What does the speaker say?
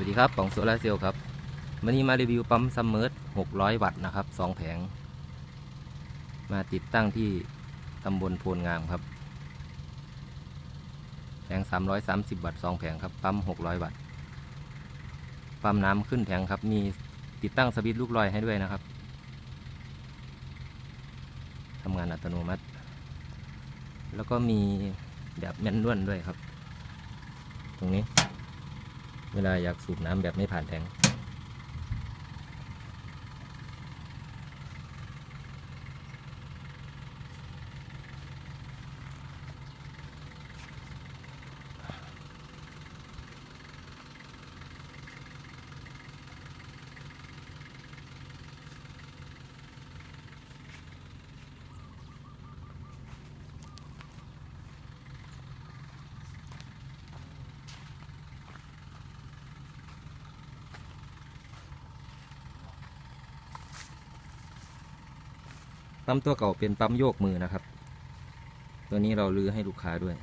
วัสดีครับป๋องโซลาเซลล์ครับวันนี้มารีวิวปั๊มซัมเมอร์600 วัตต์นะครับสองแผง มาติดตั้งที่ตำบลโพนงามครับ แผง 330 วัตต์สองแผงครับ ปั๊ม 600 วัตต์ ปั๊มน้ำขึ้นแผงครับ มีติดตั้งสวิตช์ลูกลอยให้ด้วยนะครับ ทำงานอัตโนมัติ แล้วก็มีแบบแมนนวลด้วยครับ ตรงนี้ เวลาอยากสูบน้ำแบบไม่ผ่านแทงค์ ปั๊มตัวเก่าเป็นปั๊มโยกมือนะครับ ตัวนี้เราลื้อให้ลูกค้าด้วย